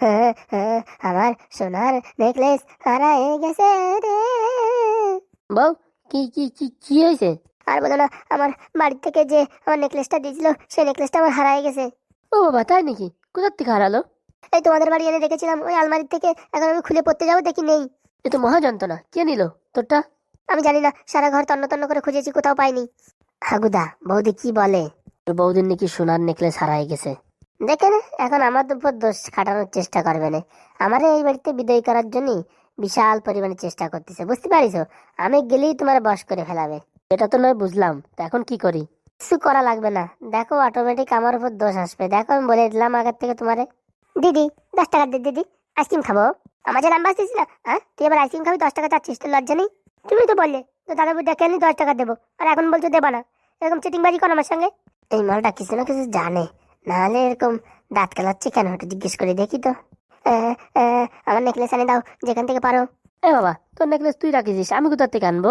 হ্যাঁ, হ্যাঁ, আমার সোনার নেকলেস হারায় গেছে রে। বউ কি কি কি কি হয়েছে? আর বলো না আমার বাড়ি থেকে যে আমার নেকলেসটা দিয়েছিল সেই নেকলেসটা আমার হারায় গেছে। ও বাবা তাই নাকি? কোথার থেকে হারালো? এই তোমাদের বাড়ি এনে রেখেছিলাম ওই আলমারির থেকে এখন আমি খুলে পড়তে যাব দেখি নেই। এ তো মহা যন্ত্রণা কে নিল তোরটা? আমি জানি না সারা ঘর তন্ন তন্ন করে খুঁজেছি কোথাও পাইনি। হাগুদা বৌদি কি বলে? তোর বৌদির নাকি সোনার নেকলেস হারাই গেছে। দেখেন, এখন আমার উপর দোষ খাটানোর চেষ্টা করবে না। আমার এই বাড়িতে বিদায় করার জন্যই বিশাল পরিমাণে চেষ্টা করতেছে, বুঝতে পারিস? আমি গেলেই তোমার বস করে ফেলাবে। এটা তো নয়, বুঝলাম। তো এখন কি করি? কিছু করা লাগবে না। দেখো অটোমেটিক আমার উপর দোষ আসবে। দেখো, আমি বলে দিলাম আগের থেকে তোমারে। দিদি, দশ টাকা দে দিদি, আইসক্রিম খাব। আমার যে নাম বাঁচতেছি না হ্যাঁ? তুই এবার আইসক্রিম খাবি, দশ টাকা চাচ্ছিস তো লজ্জা নেই? তুমি তো বললে, তো দাদা ডেকে আনি দশ টাকা দেবো, আর এখন বলছো দেবা না। এরকম চিটিংবাজি করো আমার সঙ্গে। এই মালটা কিছু না কিছু জানে। নাহলে এরকম দাঁত কেলাচ্ছে কেন? একটু জিজ্ঞেস করে দেখি তো। আমার নেকলেস আনি দাও যেখান থেকে পারো। এ বাবা তোর নেকলেস তুই রাখিস আমি কোথার থেকে আনব?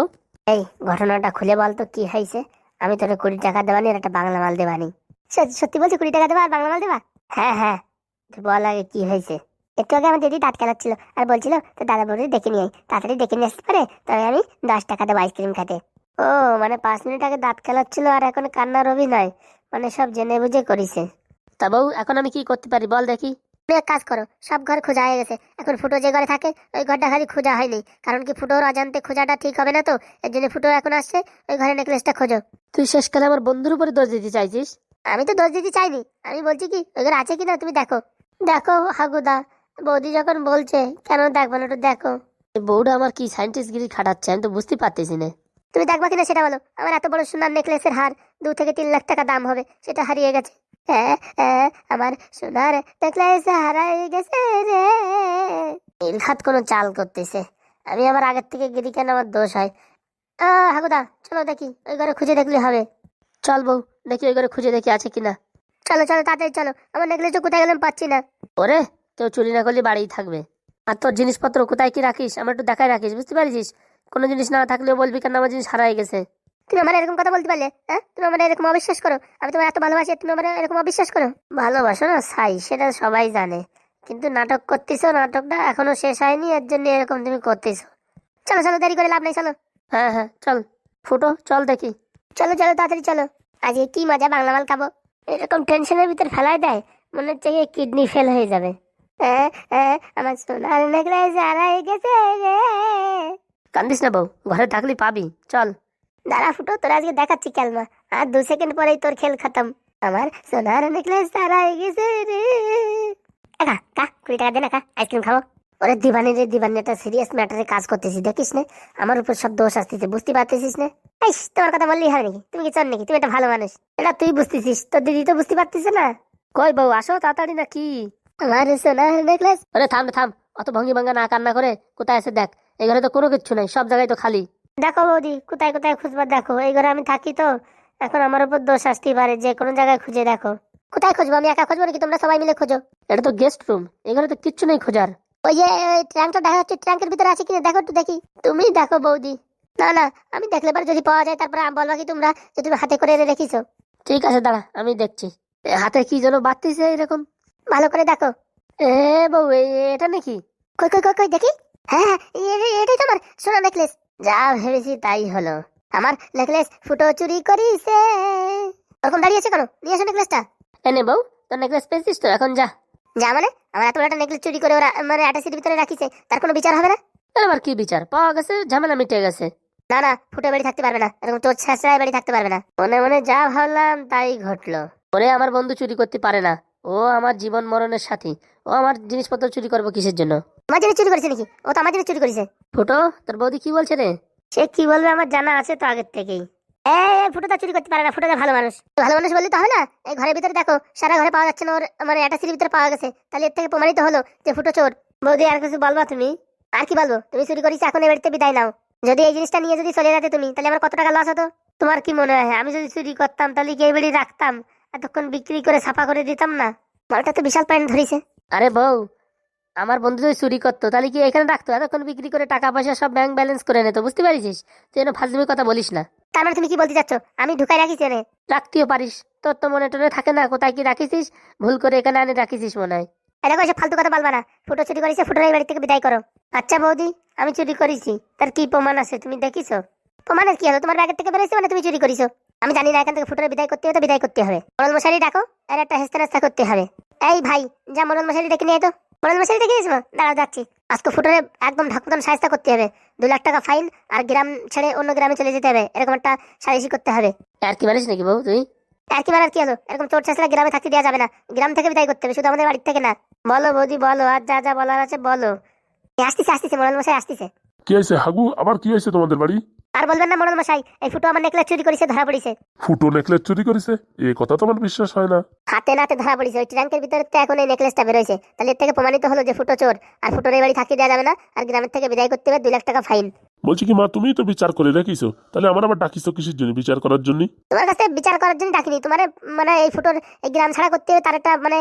এই ঘটনাটা খুলে বল তো কি হয়েছে? আমি তোরে কুড়ি টাকা দেবানি আর একটা বাংলা মাল দেবানি সত্যি সত্যি বলছি কুড়ি টাকা দেবা আর বাংলা মাল দেবা হ্যাঁ হ্যাঁ। তুই বল আগে কি হয়েছে? একটু আগে আমার দিদি দাঁত খেলাচ্ছিল আর বলছিল তো দাদা বৌদি ডেকে নিয়ে তাড়াতাড়ি ডেকে নিয়ে আসতে পারে? তবে আমি দশ টাকা দেবো আইসক্রিম খেতে। ও মানে পাঁচ মিনিট আগে দাঁত খেলাচ্ছিল আর এখন কান্নার অভিনয় মানে সব জেনে বুঝে করিছে। তা বউ এখন আমি কি করতে পারি বল দেখি। তুমি এক কাজ করো সব ঘর খোঁজা হয়ে গেছে। এখন ফুটো যে ঘরে থাকে ওই ঘরটা খালি খোঁজা হয়নি। কারণ কি ফুটোর অজান্তে খোঁজাটা ঠিক হবে না তো এর জন্য ফুটো এখন আসছে ওই ঘরে নেকলেসটা খোঁজো। তুই শেষকালে আমার বন্ধুর উপরে দোষ দিতে চাইছিস? আমি তো দোষ দিতে চাইনি। আমি বলছি কি ওই ঘরে আছে কিনা তুমি দেখো। দেখো হাগুদা বৌদি যখন বলছে কেন দেখব না একটু দেখো। এই বউটা আমার কি সাইন্টিস্ট গিরি খাটাচ্ছে আমি তো বুঝতে পারতেছি না। তুমি দেখবা কিনা সেটা বলো। আমার এত বড় সুন্দর নেকলেসের হার দু থেকে তিন লাখ টাকা দাম হবে সেটা হারিয়ে গেছে। আমার সোনার নেকলেস হারাই গেছে রে। নির্ঘাত কোনো চাল করতেছে। আমি আমার আগের থেকে গিরি কেন আমার দোষ হয়? হাগুদা, চলো দেখি, ওই ঘরে খুঁজে দেখলে হবে। চল বউ, দেখি ওই ঘরে খুঁজে দেখি আছে কিনা। চলো চলো, তাড়াতাড়ি চলো, আমার নেকলেসটা কোথায় গেলাম পাচ্ছি না। ওরে, কেউ চুরি না করলে বাড়িই থাকবে। আর তোর জিনিসপত্র কোথায় কি রাখিস? আমার একটু দেখায় রাখিস, বুঝতে পারছিস? কোনো জিনিস না থাকলেও বলবি কেন আমার জিনিস হারাই গেছে? তুমি আমার এরকম কথা বলতে পারলে হ্যাঁ? তুমি আমার এরকম অবিশ্বাস করো। আমি তোমার এত ভালোবাসি তুমি আমার এরকম অবিশ্বাস করো? ভালোবাসো না সাই সেটা সবাই জানে। কিন্তু নাটক করতেছো নাটকটা এখনও শেষ হয়নি এর জন্য এরকম তুমি করতেছো। চলো চলো দেরি করে লাভ নেই চলো। হ্যাঁ হ্যাঁ চল। ফুটো চল দেখি। চলো চলো তাড়াতাড়ি চলো। আজকে কি মজা বাংলা মাল খাব? এরকম টেনশনের ভিতর ফেলায় দেয় মনে হচ্ছে কিডনি ফেল হয়ে যাবে। হ্যাঁ হ্যাঁ আমার সোনার নেকলেস হারাই গেছে রে। কান্দিস না বউ ঘরে থাকলে পাবি চল। দাঁড়া ফুটো, তোর আজকে দেখাচ্ছি খেলমা। আর দু সেকেন্ড পরেই তোর খেল খতম। আমার সোনার নেকলেস হারাই গেছে রে। একা কা কুড়ি টাকা দে না কা আইসক্রিম খাব। ওরে দিবানি রে দিবানি একটা সিরিয়াস ম্যাটারে কাজ করতেছি দেখিস না? আমার উপর সব দোষ আসতেছে, বুঝতে পারতেছিস না? আইস তোমার কথা বললেই হবে নাকি? তুমি কি চল নাকি? তুমি একটা ভালো মানুষ। এটা তুই বুঝতেছিস, তোর দিদি তো বুঝতে পারতেছে না? কই বউ, আসো তাড়াতাড়ি না কি? আমার সোনার নেকলেস আরে থাম থাম। অত ভঙ্গি ভাঙ্গা না কান্না করে কোথায় আছে দেখ? এই ঘরে তো কোনো কিচ্ছু নাই, সব জায়গায় তো খালি। দেখো বৌদি কোথায় কোথায় খুঁজবার দেখো। এই ঘরে আমি থাকি তো এখন আমার উপর দোষ আসতেই পারে যে কোনো জায়গায় খুঁজে দেখো। কোথায় খুঁজবো আমি একা খুঁজবো নাকি তোমরা সবাই মিলে খোঁজো? এটা তো গেস্ট রুম এই ঘরে তো কিচ্ছু নেই খোঁজার। ওই যে ওই ট্রাঙ্কটা দেখা যাচ্ছে ট্রাঙ্কের ভিতরে আছে কিনা দেখো একটু দেখি। তুমি দেখো বৌদি। না না আমি দেখলে পরে যদি পাওয়া যায় তারপরে আম বলবা কি তোমরা যে তুমি হাতে করে রেখিছো। ঠিক আছে দাঁড়া আমি দেখছি। হাতে কি যেন বাড়তিছে এরকম? ভালো করে দেখো। এ বউ এটা নাকি? কই কই কই কই দেখি। হ্যাঁ হ্যাঁ এটাই তোমার সোনা নেকলেস। যা ভেবেছি তাই হলো। আমার নেকলেস ফুটো চুরি করিছে। ওরকম দাঁড়িয়ে আছে কেন? নিয়ে আসো নেকলেসটা এনে বউ তোর নেকলেস পেয়েছিস তো? এখন যা। যা মানে? আমার এত একটা নেকলেস চুরি করে ওরা মানে অ্যাটাসির ভিতরে রাখিছে। তার কোনো বিচার হবে না? এর আবার কি বিচার? পাওয়া গেছে ঝামেলা মিটে গেছে। না না ফুটে বাড়ি থাকতে পারবে না। এরকম চোর ছেঁচড়ায় বাড়ি থাকতে পারবে না। মনে মনে যা ভাবলাম তাই ঘটলো। ওরে আমার বন্ধু চুরি করতে পারে না। ও আমার জীবন মরণের সাথী। ও আমার জিনিসপত্র চুরি করব কিসের জন্য? আমার জিনিস চুরি করেছে নাকি? ও তো আমার জিনিস চুরি করেছে। ফুটো তোর বৌদি কি বলছে রে? সে কি বলবে আমার জানা আছে তো আগের থেকেই। এ ফুটোটা চুরি করতে পারে না ফুটোটা ভালো মানুষ। ভালো মানুষ বললে তো হবে না? এই ঘরের ভিতরে দেখো সারা ঘরে পাওয়া যাচ্ছে না ওর মানে অ্যাটাসির ভিতরে পাওয়া গেছে। তাহলে এর থেকে প্রমাণিত হলো যে ফুটো চোর। বৌদি আর কিছু বলবা তুমি? আর কি বলব? তুমি চুরি করেছ এখন এই বাড়িতে বিদায় নাও। যদি এই জিনিসটা নিয়ে যদি চলে যেতে তুমি তাহলে আমার কত টাকা লস হতো? তোমার কি মনে হয়? আমি যদি চুরি করতাম তাহলে কি এই বাড়ি রাখতাম? এতক্ষণ বিক্রি করে ছাপা করে দিতাম না। মালটা তো বিশাল পয়েন্ট ধরেছে। আরে বউ আমার বন্ধু যদি চুরি করতো তাহলে কি এখানে রাখতো? এতক্ষণ বিক্রি করে টাকা পয়সা সব ব্যাংক ব্যালেন্স করে নিত বুঝতে পারিস তুই যেন ফাজলিমি কথা বলিস না। তার মানে তুমি কি বলতে চাচ্ছ? আমি ঢুকাই রাখিছি এনে। রাখতেও পারিস। তোর তো মনে টনে থাকে না কোথায় কি রাখিছিস? ভুল করে এখানে আনে রাখিছিস মনে হয়। দেখো এসব ফালতু কথা বলবা না। ফুটো চুরি করেছে এই বাড়ি থেকে বিদায় করো। আচ্ছা বৌদি আমি চুরি করেছি। তার কি প্রমাণ আছে তুমি দেখিছো? প্রমাণের কি হলো? তোমার ব্যাগের থেকে বেরোইছে মানে তুমি চুরি করেছ? আমি জানি না এখান থেকে ফুটোরে বিদায় করতে হবে তো বিদায় করতে হবে। মরল মশারি ডাকো আর একটা হেস্তা করতে হবে। এই ভাই যা মরল মশারি ডেকে নিয়ে তো। মরল মশারি ডেকে নিয়েছো দাঁড়াও যাচ্ছি। আজকে ফুটোরে একদম ঢাকুতন সাহায্য করতে হবে। দু লাখ টাকা ফাইন আর গ্রাম ছেড়ে অন্য গ্রামে চলে যেতে হবে। এরকম একটা সালিশি করতে হবে। আর কি মানিস নাকি বউ তুই? আর কি মারার কি হলো? এরকম চোর চাষলা গ্রামে থাকতে দেওয়া যাবে না। গ্রাম থেকে বিদায় করতে হবে শুধু আমাদের বাড়ি থেকে না। বলো বৌদি বলো আর যা যা বলার আছে বলো। আসতেছে আসতেছে মরল মশাই আসতেছে। কি হয়েছে হাগু? আবার কি হয়েছে তোমাদের বাড়ি? আর বলবেন না মরল মশাই এই ফুটো আমার নেকলেস চুরি করেছে ধরা পড়েছে। ফুটো নেকলেস চুরি করেছে? এই কথা তো আমার বিশ্বাস হয় না। হাতে নাতে ধরা পড়েছে ওই ট্রাঙ্কের ভিতরে তো এখন এই নেকলেসটা বেরোয়েছে। তাহলে এর থেকে প্রমাণিত হলো যে ফুটো চোর আর ফুটোর এই বাড়ি থাকতে দেওয়া যাবে না আর গ্রামের থেকে বিদায় করতে হবে দুই লাখ টাকা ফাইন। বলছি কি মা তুমি তো বিচার করে রেখিছো। তাহলে আমার আবার ডাকিছো কিসের জন্য বিচার করার জন্য তোমার কাছে বিচার করার জন্য ডাকিনি তোমার মানে এই ফুটোর এই গ্রাম ছাড়া করতে হবে তার একটা মানে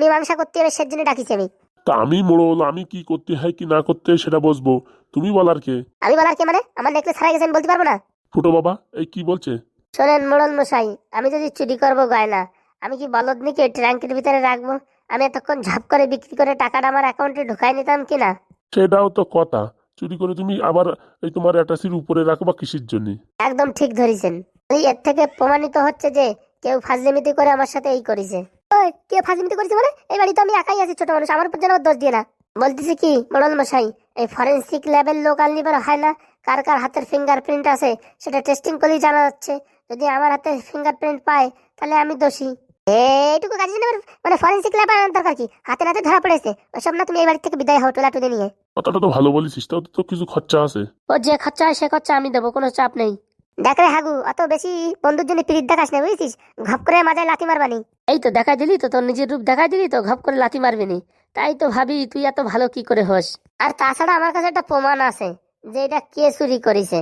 মীমাংসা করতে হবে সের জন্য ডাকিছি আমি। তা আমি মোড়ল আমি কি করতে হয় কি না করতে হয় সেটা বসবো। তুমি বলার কে? আমি বলার কে মানে? আমার নেকলেস হারাই গেছে আমি বলতে পারব না? ফুটো বাবা এই কি বলছে? শোনেন মোড়ল মশাই আমি যদি চুরি করব গয়না আমি কি বলদনিকে ট্রাঙ্কের ভিতরে রাখব? আমি এতক্ষণ ঝাপ করে বিক্রি করে টাকাটা আমার অ্যাকাউন্টে ঢুকাই নিতাম কিনা সেটাও তো কথা। চুরি করে তুমি আবার এই তোমার অ্যাটাসির উপরে রাখো বা কিসের জন্য? একদম ঠিক ধরেছেন। এই এর থেকে প্রমাণিত হচ্ছে যে কেউ ফাজলিমিতি করে আমার সাথে এই করেছে। ওই কে ফাজলিমিতি করেছে মানে এই বাড়িতে আমি একাই আছি ছোট মানুষ। আমার উপর যেন দোষ দিয়ে না। বলতেছি কি মোড়ল মশাই এই ফরেন্সিক ল্যাবের লোক আনলি হয় না। কার কার হাতের ফিঙ্গারপ্রিন্ট আছে সেটা টেস্টিং করলেই জানা যাচ্ছে। যদি আমার হাতে ফিঙ্গারপ্রিন্ট পায় তাহলে আমি দোষী। এইটুকু মানে ফরেন্সিক ল্যাব আনার দরকার কি? হাতে নাতে ধরা পড়েছে। ওসব না তুমি এই বাড়ি থেকে বিদায় হও টোলা টুলে নিয়ে। কথাটা তো ভালো বলেছিস তাও তো কিছু খরচা আছে। ও যে খরচা হয় সে খরচা আমি দেবো কোনো চাপ নেই। দেখ রে হাগু অত বেশি বন্ধুর জন্য পিরিত দেখাস না বুঝেছিস? ঘপ করে মাজায় লাথি মারবানি। এই তো দেখাই দিলি তো তোর নিজের রূপ দেখাই দিলি তো ঘপ করে লাথি মারবি নি। তাই তো ভাবি তুই এত ভালো কি করে হোস? আর তাছাড়া আমার কাছে একটা প্রমাণ আছে যে এটা কে চুরি করেছে।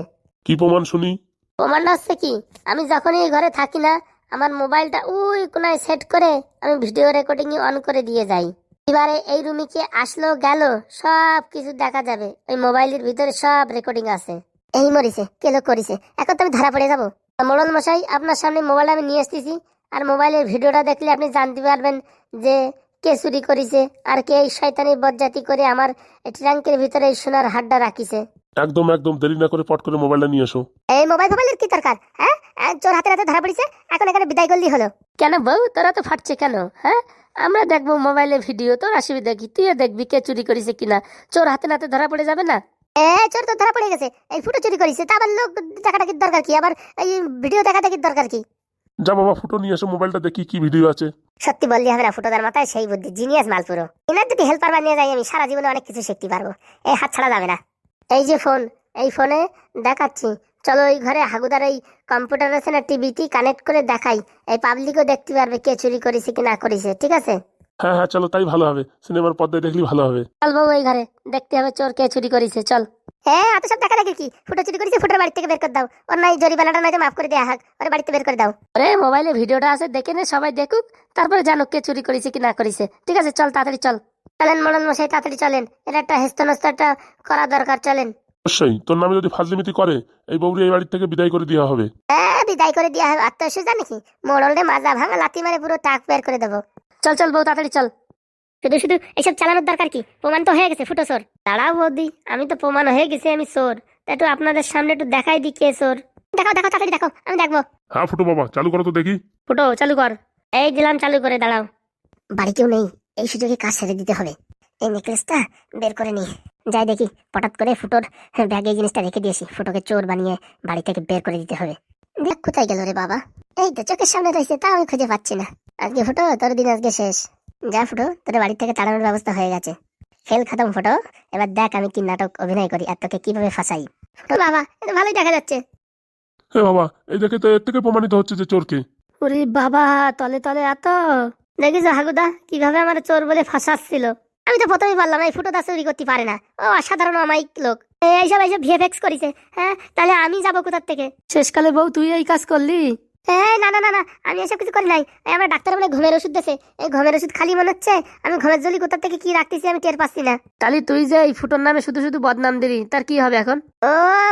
কি প্রমাণ শুনি? প্রমাণটা হচ্ছে কি আমি যখনই এই ঘরে থাকি না আমার মোবাইলটা ওই কোনায় সেট করে আমি ভিডিও রেকর্ডিং অন করে দিয়ে যাই। এবারে এই রুমে কে আসলো গেল সব কিছু দেখা যাবে। ওই মোবাইলের ভিতরে সব রেকর্ডিং আছে। এই মরিছে কে লোক করেছে এখন তো আমি ধরা পড়ে যাব। মোড়ল মশাই আপনার সামনে মোবাইল আমি নিয়ে আসতেছি। আর মোবাইলের ভিডিওটা দেখলে আপনি জানতে পারবেন যে কে চুরি করেছে আর কে এই শয়তানি বজ্জাতি করে আমার ট্রাঙ্কের ভিতরে এই সোনার হাড্ডা রাখিছে। একদম একদম দেরি না করে পট করে মোবাইলটা নিয়ে এসো। এই মোবাইল মোবাইলের কি দরকার হ্যাঁ? চোর হাতে হাতে ধরা পড়েছে এখন এখানে বিদায় করলেই হলো। কেন বউ? তোরা তো ফাটছে কেন হ্যাঁ? আমরা দেখব মোবাইলে ভিডিও তোর আসবি দেখি তুইও দেখবি কে চুরি করেছে কিনা। চোর হাতে নাতে ধরা পড়ে যাবে না? এ চোর তো ধরা পড়ে গেছে এই ফুটো চুরি করেছে তা আবার লোক দেখাটাকির দরকার কি? আবার এই ভিডিও দেখাটাকির দরকার কি? যা বাবা ফুটো নিয়ে এসো মোবাইলটা দেখি কি ভিডিও আছে। সত্যি বললি হবে না মাথায় সেই বুদ্ধি জিনিয়াস মাল পুরো এনার যদি হেল্পার বানিয়ে যাই আমি, সারা জীবনে অনেক কিছু শিখতে পারব। এই হাত ছাড়া যাবে না। এই যে ফোন এই ফোনে দেখাচ্ছি। চলো ওই ঘরে হাগুদার ওই কম্পিউটার আছে না টিভিটি কানেক্ট করে দেখাই। এই পাবলিকও দেখতে পারবে কে চুরি করেছে, কি না করেছে, ঠিক আছে? হ্যাঁ হ্যাঁ চলো তাই ভালো হবে। সিনেমার পর্দায় দেখলেই ভালো হবে। চল বউ ওই ঘরে দেখতে হবে চোর কে চুরি করেছে চল। হ্যাঁ এত সব দেখা দেখি কি? ফুটো চুরি করেছে ফুটোর বাড়ি থেকে বের করে দাও। ওর নাই জরিমানাটা নয়তো মাফ করে দেওয়া হাক ওর বাড়িতে বের করে দাও। আরে মোবাইলে ভিডিওটা আছে দেখে নে সবাই দেখুক তারপরে জানুক কে চুরি করেছে কি না করেছে। ঠিক আছে চল তাড়াতাড়ি চল। চলেন মরণ মশাই তাড়াতাড়ি চলেন। এটা একটা হেস্তনস্ত একটা করা দরকার চলেন। অবশ্যই তোর নামে যদি ফাজলিমিতি করে এই বউরি এই বাড়ির থেকে বিদায় করে দেওয়া হবে। হ্যাঁ বিদায় করে দেওয়া হবে। আত্মসুজা নাকি? মোড়লে মাজা ভাঙা লাথি মারে পুরো টাক বের করে দেবো। চল চল বউ তাড়াতাড়ি চল। শুধু শুধু এইসব চালানোর দরকার কি? প্রমাণ তো হয়ে গেছে ফুটো চোর। দাঁড়াও বৌদি আমি তো প্রমাণ হয়ে গেছি আমি চোর। তা একটু আপনাদের সামনে একটু দেখাই দিই কে চোর। দেখো দেখো তাড়াতাড়ি দেখো আমি দেখব। হ্যাঁ ফুটো বাবা চালু করো তো দেখি। ফুটো চালু কর। এই দিলাম চালু করে দাঁড়াও। বাড়ি কেউ নেই এই সুযোগে কাজ সেরে দিতে হবে। এই নেকলেসটা বের করে নি। যাই দেখি হঠাৎ করে ফুটোর ব্যাগে এই জিনিসটা রেখে দিয়েছি। ফুটোকে চোর বানিয়ে বাড়ি থেকে বের করে দিতে হবে। দেখ কোথায় গেল রে বাবা? এই তো চোখের সামনে রয়েছে তা আমি খুঁজে পাচ্ছি না। আজকে ফুটো তোর দিন আজকে শেষ। যা ফুটো তোর বাড়ি থেকে তাড়ানোর ব্যবস্থা হয়ে গেছে। খেল খতম ফুটো। এবার দেখ আমি কি নাটক অভিনয় করি আর তোকে কীভাবে ফাঁসাই। ফুটো বাবা এটা ভালোই দেখা যাচ্ছে। হ্যাঁ বাবা এই দেখে তো এর থেকে প্রমাণিত হচ্ছে যে চোরকে। ওরে বাবা তলে তলে এত। দেখিস হাগুদা কীভাবে আমার চোর বলে ফাঁসাচ্ছিল। আমি তো প্রথমেই বললাম এই ফুটো দা চুরি করতে পারে না। ও অসাধারণ অমায়িক লোক। এই এইসব এইসব ভিএফএক্স করেছে হ্যাঁ? তাহলে আমি যাব কোথার থেকে? শেষকালে বউ তুই এই কাজ করলি? না না না না আমি এসব কিছু করি নাই। আমার ডাক্তার বলে ঘুমের ওষুধ দিয়েছে এই ঘুমের ওষুধ খালি মনে হচ্ছে আমি ঘুমের জলি কোথার থেকে কি রাখতেছি আমি টের পাচ্ছি না। তাহলে তুই যে এই ফুটোর নামে শুধু শুধু বদনাম দিলি তার কি হবে এখন? ও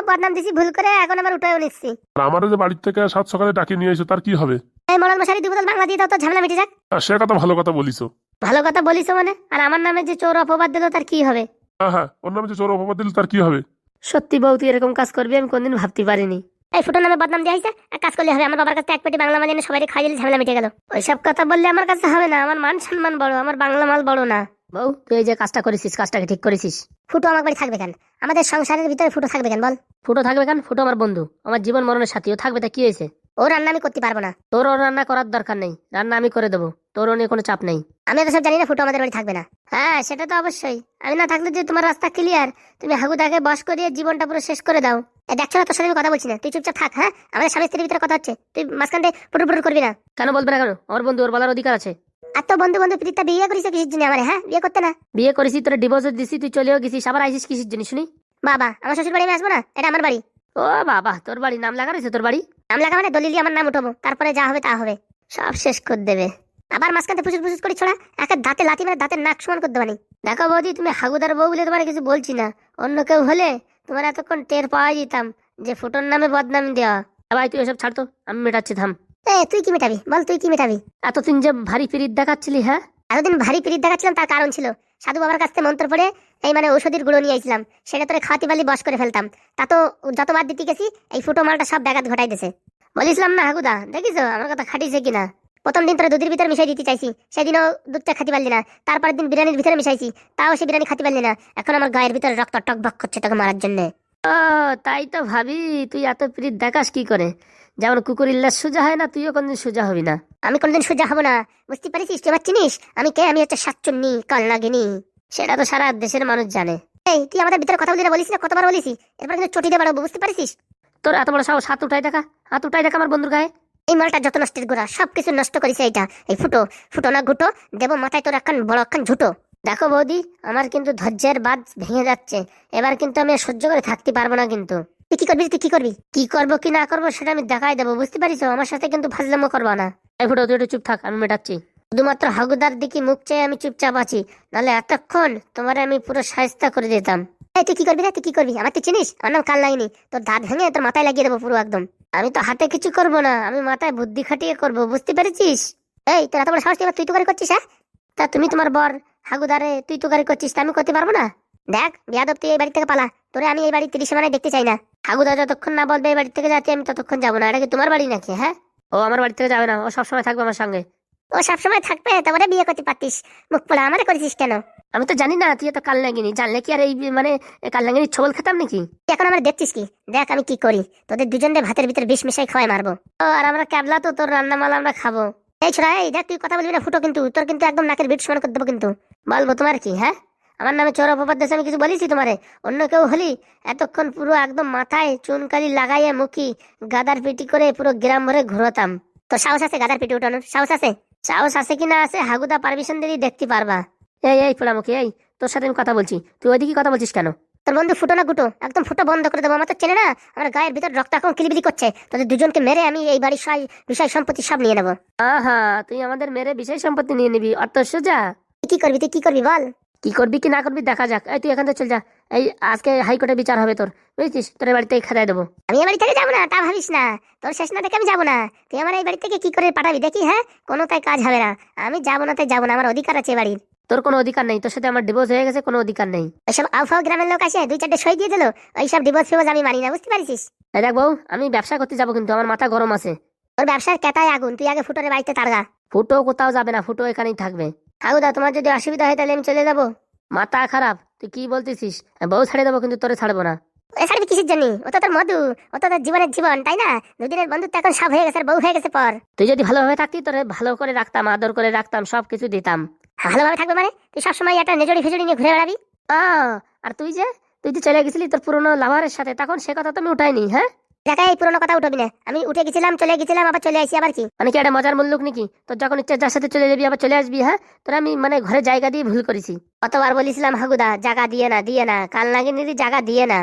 বদনাম দিছি ভুল করে এখন আমার উঠেও নিচ্ছি। আর আমারও যে বাড়ির থেকে সাত সকালে ডাকে নিয়ে এসো তার কি হবে? এই মরাল মশারি দু বোতল বাংলা দিয়ে দাও তো ঝামেলা মিটে যাক। আর সে কথা ভালো কথা বলিছো। ভালো কথা বলিস মানে? আর আমার নামে যে চোর অপবাদ দিল তার কি হবে? হ্যাঁ হ্যাঁ ওর নামে যে চোর অপবাদ দিল তার কি হবে? সত্যি বউ তুই এরকম কাজ করবি আমি কোনদিন ভাবতে পারিনি। এই ফুটোর নামে বদনাম দিয়ে আইছে এক কাজ করলে হবে আমার বাবার কাছে এক পেটি বাংলা মাল এনে সবাই খাই দিলে ঝামেলা মিটে গেল। ওইসব কথা বললে আমার কাছে হবে না আমার মান সম্মান বড় আমার বাংলা মাল বড় না। বউ তুই এই যে কাজটা করেছিস কাজটাকে ঠিক করেছিস। ফুটো আমার বাড়ি থাকবে কেন? আমাদের সংসারের ভিতরে ফুটো থাকবে কেন বল? ফুটো থাকবে কেন? ফুটো আমার বন্ধু আমার জীবন মরণের সাথী ও থাকবে তা কি হয়েছে? ও রান্না আমি করতে পারব না। তোর ও রান্না করার দরকার নেই রান্না আমি করে দেবো তোর ও নিয়ে কোনো চাপ নেই। আমি তো সব জানি না ফুটো আমাদের বাড়ি থাকবে না। হ্যাঁ সেটা তো অবশ্যই। আমি না থাকলে যে তোমার রাস্তা ক্লিয়ার তুমি হাগু হাগুদাকে বস করিয়ে জীবনটা পুরো শেষ করে দাও। দেখছ না তোর সাথে আমি কথা বলছি না। তুই চুপচাপ থাক হ্যাঁ? আমাদের স্বামী স্ত্রীর ভিতরে কথা হচ্ছে। তুই মাঝখান থেকে পুটুর পুটুর করবি না। কেন বলবে না কেন? আমার বন্ধু ওর বলার অধিকার আছে। আর তো বন্ধু বন্ধু প্রীতিটা বিয়ে করিস কিসের জন্য আমার হ্যাঁ? বিয়ে করতে না। বিয়ে করেছি তোর ডিভোর্স দিছি তুই চলেও গেছিস আবার আইসিস কিসের জন্য শুনি? বাবা আমার শ্বশুর বাড়ি আমি আসব না? এটা আমার বাড়ি। ও বাবা তোর বাড়ি নাম লাগা রয়েছে তোর বাড়ি? নাম লাগা মানে দলিলি আমার নাম উঠাবো। তারপরে যা হবে তা হবে। সব শেষ করে দেবে। আবার মাঝখানে ফুসুর ফুসুর করে ছোড়া। একে দাঁতে লাথি মেরে দাঁতের নাক সমান করতে দেবানি দেখো বৌদি তুমি হাগুদার বউ বলে তোমার কিছু বলছি না। অন্য কেউ হলে তোমার এতক্ষণ টের পাওয়া যেতাম যে ফুটোর নামে বদনামি দেওয়া। ভাই তুই এসব ছাড়তো আমি মেটাচ্ছি থাম। এ তুই কি মেটাবি? বল তুই কি মেটাবি? এতদিন যে ভারী পিরিত দেখাচ্ছিলি হ্যাঁ? এতদিন ভারী পিরিত দেখাচ্ছিলাম তার কারণ ছিল। সাধু বাবার কাছ থেকে মন্ত্র পড়ে এই মানে ঔষধির গুঁড়ো নিয়ে আইছিলাম। সেটা তোরে খাওয়াতে পারলি বস করে ফেলতাম। তা তো যতবার দিতে গেছি এই ফুটো মালটা সব ব্যাঘাত ঘটাই দিছে। বলিছিলাম না হাগুদা দেখিস আমার কথা খাটিছে কিনা? প্রথম দিন তোরা দুধের ভিতরে মিশাই দিতে চাইছি সেদিনও দুধটা খাতে পারলি না তারপরের দিন বিরিয়ানির ভিতরে মিশাইছি তাও সে বিরিয়ানি খাতে পারলি না এখন আমার গায়ের ভিতরে রক্ত টক বক করছে তোকে মারার জন্য। ও তাই তো ভাবি তুই এত পিরিত দেখাস কি করে? যেমন কুকুর ইল্লাস সোজা হয় না তুইও কোনদিন সোজা হবি না। আমি কোনদিন সোজা হব না বুঝতে পারিস তুই আমার চিনিস? আমি কে? আমি হচ্ছে সাতচন্নি কাল নাগিনি সেটা তো সারা দেশের মানুষ জানে। এই তুই আমাদের ভিতরে কথা বলি না বলিস না কতবার বলিস এরপর কিন্তু চটিতে বাড়াবো বুঝতে পারিস তোর এত বড় সাহস হাত উঠাই দেখা হাত উঠাই দেখা আমার বন্ধুর গায়ে। এই মালটা যত নষ্টের গোড়া সবকিছু নষ্ট করেছে এটা এই ফুটো ফুটো না ঘুটো দেবো মাথায় তোর একখান বড় একখান ঝুটো। দেখো বৌদি আমার কিন্তু ধৈর্যের বাদ ভেঙে যাচ্ছে। এবার কিন্তু আমি সহ্য করে থাকতে পারব না কিন্তু। তুই কি করবি তুই কি করবি? কি করব কি না করব সেটা আমি দেখাই দেবো বুঝতে পারিস? আমার সাথে কিন্তু ফাজলামো করবা না। এই ফুটো তুই একটু চুপ থাক আমি মেটাচ্ছি। শুধুমাত্র হাগুদার দিকে মুখ চেয়ে আমি চুপচাপ আছি। নাহলে এতক্ষণ তোমার আমি পুরো সাহস্তা করে দিতাম। এই তুই কি করবি রে? তুই কি করবি? আমার তুই চিনিস? আমার নাম কাল লাগেনি তোর দাঁত ভেঙে তোর মাথায় লাগিয়ে দেবো পুরো একদম। আমি তো হাতে কিছু করব না, আমি মাথায় বুদ্ধি খাটিয়ে করব, বুঝতে পেরেছিস? এই, তোর এত বড় সাহস তুই তো গাড়ি করছিস হ্যাঁ? তা তুমি তোমার বর হাগুদারে তুই তো গাড়ি করছিস, তা আমি করতে পারব না? দেখ, বিয়াদব, তুই এই বাড়ি থেকে পালা। তোরে আমি এই বাড়ি তিরিশ মানে দেখতে চাই না। হাগুদা যতক্ষণ না বলবে এই বাড়ি থেকে যাচ্ছি আমি ততক্ষণ যাব না। এটা কি তোমার বাড়ি নাকি হ্যাঁ? ও আমার বাড়ি থেকে যাবে না, ও সবসময় থাকবে আমার সঙ্গে। ও সবসময় থাকবে তারপরে বিয়ে করতে পারতিস। মুখ পোড়া, আমারে করেছিস কেন? আমি তো জানি না তুই তো কাল লাগিনি। জানলে কি আর এই মানে কাল লাগিনি ছবল খেতাম নাকি? এখন আমার দেখছিস কি? দেখ আমি কি করি। তোদের দুজনের ভাতের ভিতরে বিষ মিশাই খাওয়াই মারবো। ও আর আমরা ক্যাবলা তো তোর রান্না মাল আমরা খাব। এই ছোড়া এই দেখ তুই কথা বলবি না ফুটো কিন্তু তোর কিন্তু একদম নাকের বিট সমান করে দেবো কিন্তু। বলব তোমার কি হ্যাঁ? আমার নামে চোর অপবাদ দেশে আমি কিছু বলেছি তোমারে? অন্য কেউ হলি এতক্ষণ পুরো একদম মাথায় চুনকালি লাগাইয়ে মুখি গাদার পিটি করে পুরো গ্রাম ভরে ঘুরোতাম। তো সাহস আছে গাদার পিটি উঠানোর? সাহস আছে? সাহস আছে কি না আছে হাগুদা পারমিশন দিলেই দেখতে পারবা। এই এই পোড়ামুখী এই তোর সাথে আমি কথা বলছি। তুই ওইদিকে কথা বলছিস কেন? তোর বন্ধু ফুটো না গুটো? একদম ফুটো বন্ধ করে দেবো। আমার তো চেনে না আমার গায়ের ভিতর রক্ত এখন কিলিবিলি করছে। তোদের দুজনকে মেরে আমি এই বাড়ির সয় বিষয় সম্পত্তি সব নিয়ে নেব। আহা তুই আমাদের মেরে বিষয় সম্পত্তি নিয়ে নিবি অত সোজা? কি করবি? তুই কি করবি? বল। কি করবি কি না করবি দেখা যাক। এই তুই এখান থেকে চল যা। এই আজকে হাইকোর্টে বিচার হবে তোর। বুঝছিস? তোর বাড়িতে খেদাই দেবো। আমি এই বাড়ি থেকে যাব না তা ভাবিস না। তোর শেষ না দেখে আমি যাব না। তুই আমার এই বাড়ি থেকে কি করে পাঠাবি? দেখি হ্যাঁ? কোনো তাই কাজ হবে না। আমি যাব না তাই যাব না। আমার অধিকার আছে বাড়ির। তোর কোনো অধিকার নেই তোর সাথে আমার ডিভোর্স হয়ে গেছে কোনো অধিকার নেই। ওইসব আউফাও গ্রামের লোক আসে দুই চারটে সই দিয়ে দিল ওইসব ডিভোর্স ফিভোর্স আমি মানি না বুঝতে পারিস এই দেখ বউ আমি ব্যবসা করতে যাব কিন্তু আমার মাথা গরম আছে। তোর ব্যবসার কেতায় আগুন তুই আগে ফুটোরে বাড়িতে তাড়গা ফুটো কোথাও যাবে না ফুটো এখানেই থাকবে। হাগুদা তোমার যদি অসুবিধা হয় তাহলে আমি চলে যাব। মাথা খারাপ তুই কি বলতেছিস? বউ ছাড়িয়ে দেবো কিন্তু তোরে ছাড়বো না। ছাড়বি কিসের জন্য? ও তো তোর মধু ও তো তোর জীবনের জীবন তাই না? দুদিনের বন্ধুত্ব এখন সব হয়ে গেছে বউ হয়ে গেছে পর। তুই যদি ভালোভাবে থাকতি তোরে ভালো করে রাখতাম আদর করে রাখতাম সব কিছু দিতাম। ভালোভাবে থাকবে মানে? তুই সবসময় একটা নেজড়ি ফেজড়ি নিয়ে ঘুরে বেড়াবি? আর তুই যে তুই যে চলে গেছিলি তোর পুরনো লাভারের সাথে তখন সে কথা তো আমি উঠাইনি হ্যাঁ? দেখা এই পুরোনো কথা উঠবি না। আমি উঠে গেছিলাম চলে গেছিলাম আবার চলে আসি আবার কি? মানে কি একটা মজার মূল্যক নাকি? তোর যখন ইচ্ছা যার সাথে চলে যাবি আবার চলে আসবি হ্যাঁ? তোর আমি মানে ঘরে জায়গা দিয়ে ভুল করেছি। কতবার বলেছিলাম হাগুদা জায়গা দিয়ে না দিয়ে না কাল নাগিনি জায়গা দিয়ে না।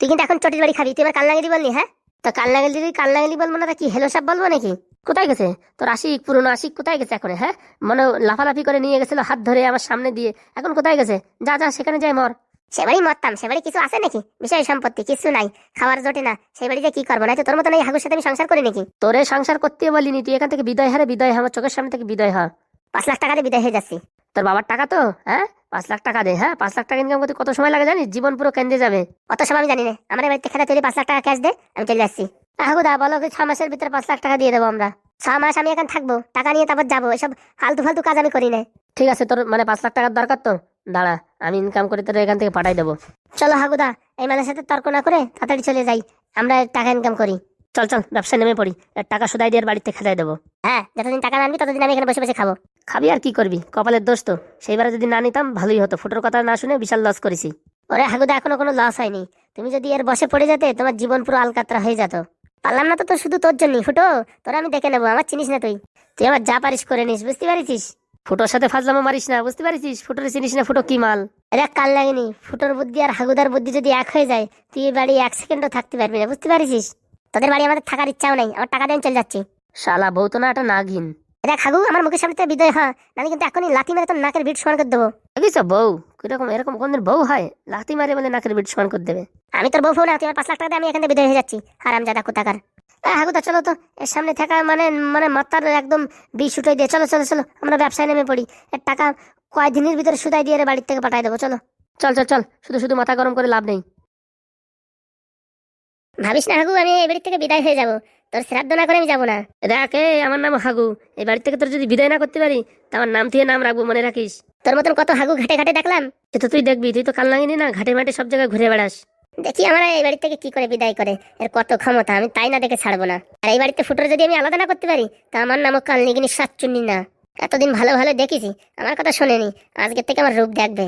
তুই কিন্তু এখন চটির বাড়ি খাবি তুই এবার কাল নাগিনি বললি হ্যাঁ? তো কাল দিদি কাল নাগিলি বলব না তা কি হেলো সব বলব নাকি? কোথায় গেছে? তোর আশিক পুরনো আশিক কোথায় গেছে এখন? হ্যাঁ? মানে লাফালাফি করে নিয়ে গেছিল হাত ধরে আমার সামনে দিয়ে। এখন কোথায় গেছে? যা যা সেখানে যাই মর। সে বাড়ি মরতাম সে বাড়ি কিছু আছে নাকি? বিষয় সম্পত্তি কিছু নাই। খাবার জোটে না। সেই বাড়িতে কি করব? না তোর মতন এই হাগুর সাথে আমি সংসার করি নাকি? তোরে সংসার করতে বলিনি তুই এখান থেকে বিদায় হারে বিদায় আমার চোখের সামনে থেকে বিদায় হ। পাঁচ লাখ টাকা দিয়ে বিদায় হয়ে যাচ্ছি। তোর বাবার টাকা তো? হ্যাঁ? পাঁচ লাখ টাকা দে হ্যাঁ? পাঁচ লাখ টাকা ইনকাম করতে কত সময় লাগে জানিস? জীবন পুরো কেন্দ্রে যাবে। অত সময় আমি জানি না। আমার বাড়িতে খেতে তৈরি পাঁচ লাখ টাকা ক্যাশ দে আমি চলে যাচ্ছি। হাগুদা বলো ছ মাসের ভিতরে পাঁচ লাখ টাকা দিয়ে দেবো আমরা। ছ মাস আমি এখন থাকব, টাকা নিয়ে তারপর যাব, এসব ফালতু ফালতু কাজ আমি করি না ঠিক আছে, তোর মানে পাঁচ লাখ টাকার দরকার তো? দাঁড়া, আমি ইনকাম করে তোর এখান থেকে পাঠাই দেবো। চলো হাগুদা এই মালের সাথে তর্ক না করে তাড়াতাড়ি চলে যাই, আমরা টাকা ইনকাম করি। চল চল ব্যবসায় নেমে পড়ি টাকা সুদাই দিয়ে বাড়িতে খেলাই দেবো। হ্যাঁ যতদিন টাকা না আনবি, ততদিন আমি এখানে বসে বসে খাব। খাবি আর কি করবি? কপালের দোষ তো। সেইবারে যদি না নিতাম, ভালোই হতো। ফুটোর কথা না শুনে বিশাল লস করেছি। ওরে হাগুদা এখনও কোনো লস হয়নি। তুমি যদি এর বসে পড়ে যেতে, তোমার জীবন পুরো আলকাতরা হয়ে যেত। পারলাম না তো তো শুধু তোর জন্যই। ফুটো তোরা আমি দেখে নেব আমার চিনিস না তুই। তুই আবার যা পারিস করে নিস বুঝতে পারিস ফুটোর সাথে ফাজলামো মারিস না বুঝতে পারিস ফুটোর চিনিস না ফুটো কি মাল? দেখ কাল লাগেনি ফুটোর বুদ্ধি আর হাগুদার বুদ্ধি যদি এক হয়ে যায় তুই এই বাড়ি এক সেকেন্ডও থাকতে পারবি না বুঝতে পারিস তোদের বাড়ি আমাদের থাকার ইচ্ছাও নাই আমার টাকা দিয়ে চলে যাচ্ছি। শালা বউ তো না একটা নাগিন দেখ হাগু আমার মুখের সামনে বিদয় হয় আমি কিন্তু এখনই লাথি মেরে তোর নাকের বিট সমান করে দেবো। বউ? কীরকম এরকম কোনদিন বউ হয় লাথি মারে বলে নাকের বিট সমান করে দেবে। আমি তোর বউ ফোন তুই আমার পাঁচ লাখ টাকা দিয়ে আমি এখান থেকে বিদয় হয়ে যাচ্ছি। হারাম জাদা কোথাকার হাগুদা চলো তো এর সামনে থাকা মানে মানে মাথার একদম বিষ উঠে দিয়ে চলো চলো চলো আমরা ব্যবসায় নেমে পড়ি। এর টাকা কয়েকদিনের ভিতরে সুদাই দিয়ে এর বাড়ির থেকে পাঠাই দেবো চলো। চল চল চল শুধু শুধু মাথা গরম করে লাভ নেই। ভাবিস না হাগু আমি এই বাড়ির থেকে বিদায় হয়ে যাব। তোর শ্রাদ্ধ না করে আমি যাব না। এ, আমার নাম হাগু। এই বাড়ি থেকে তোর যদি বিদায় না করতে পারি তা আমার নাম থেকে নাম রাখব মনে রাখিস। তোর মতন কত হাগু ঘাটে ঘাটে দেখলাম সে তো তুই দেখবি তুই তো কাল নাগিনি না ঘাটে মাঠে সব জায়গায় ঘুরে বেড়াস। দেখি আমরা এই বাড়ি থেকে কি করে বিদায় করে এর কত ক্ষমতা আমি তাই না দেখে ছাড়বো না। আর এই বাড়িতে ফুটোর যদি আমি আলাদা না করতে পারি তা আমার নামও কাল নিগিনি সাতচুন্নি না। এতদিন ভালো ভালো দেখেছি আমার কথা শোনেনি আজকের থেকে আমার রূপ দেখবে।